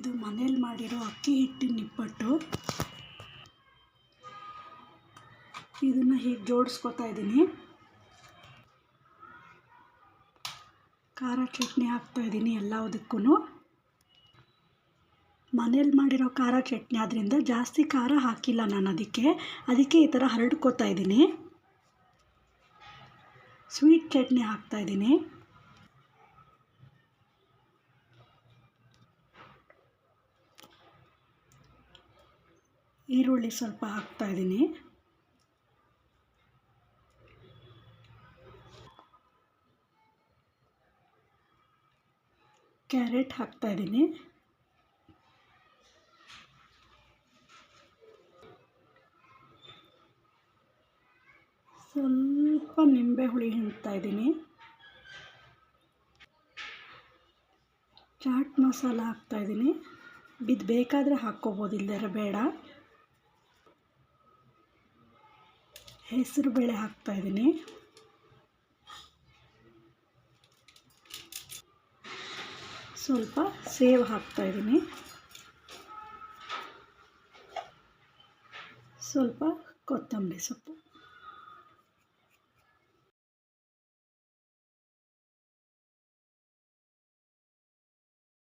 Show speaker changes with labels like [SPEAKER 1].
[SPEAKER 1] ಇದು ಮನೇಲಿ ಮಾಡಿರೋ ಅಕ್ಕಿ ಹಿಟ್ಟಿನ ನಿಪ್ಪಟ್ಟು. ಇದನ್ನು ಹೀಗೆ ಜೋಡಿಸ್ಕೊತಾ ಇದ್ದೀನಿ. ಖಾರ ಚಟ್ನಿ ಹಾಕ್ತಾ ಇದ್ದೀನಿ ಎಲ್ಲದಕ್ಕೂ ಮನೇಲಿ ಮಾಡಿರೋ ಖಾರ ಚಟ್ನಿ ಆದ್ದರಿಂದ ಜಾಸ್ತಿ ಖಾರ ಹಾಕಿಲ್ಲ ನಾನು ಅದಕ್ಕೆ. ಅದಕ್ಕೆ ಈ ಥರ ಹರಡ್ಕೊತಾ ಇದ್ದೀನಿ. ಸ್ವೀಟ್ ಚಟ್ನಿ ಹಾಕ್ತಾಯಿದ್ದೀನಿ ಈರುಳ್ಳಿ ಸ್ವಲ್ಪ ಹಾಕ್ತಾಯಿದ್ದೀನಿ ಕ್ಯಾರೆಟ್ ಹಾಕ್ತಾಯಿದ್ದೀನಿ ಸ್ವಲ್ಪ ನಿಂಬೆ ಹುಳಿ ಇದ್ದೀನಿ. ಚಾಟ್ ಮಸಾಲ ಹಾಕ್ತಾಯಿದ್ದೀನಿ ಇದು ಬೇಕಾದರೆ ಹಾಕ್ಕೋಬೋದು ಇಲ್ಲದ್ರೆ ಬೇಡ. ಹೆಸರು ಬೇಳೆ ಹಾಕ್ತಾಯಿದ್ದೀನಿ ಸ್ವಲ್ಪ ಸೇವ್ ಹಾಕ್ತಾಯಿದ್ದೀನಿ ಸ್ವಲ್ಪ ಕೊತ್ತಂಬರಿ ಸೊಪ್ಪು.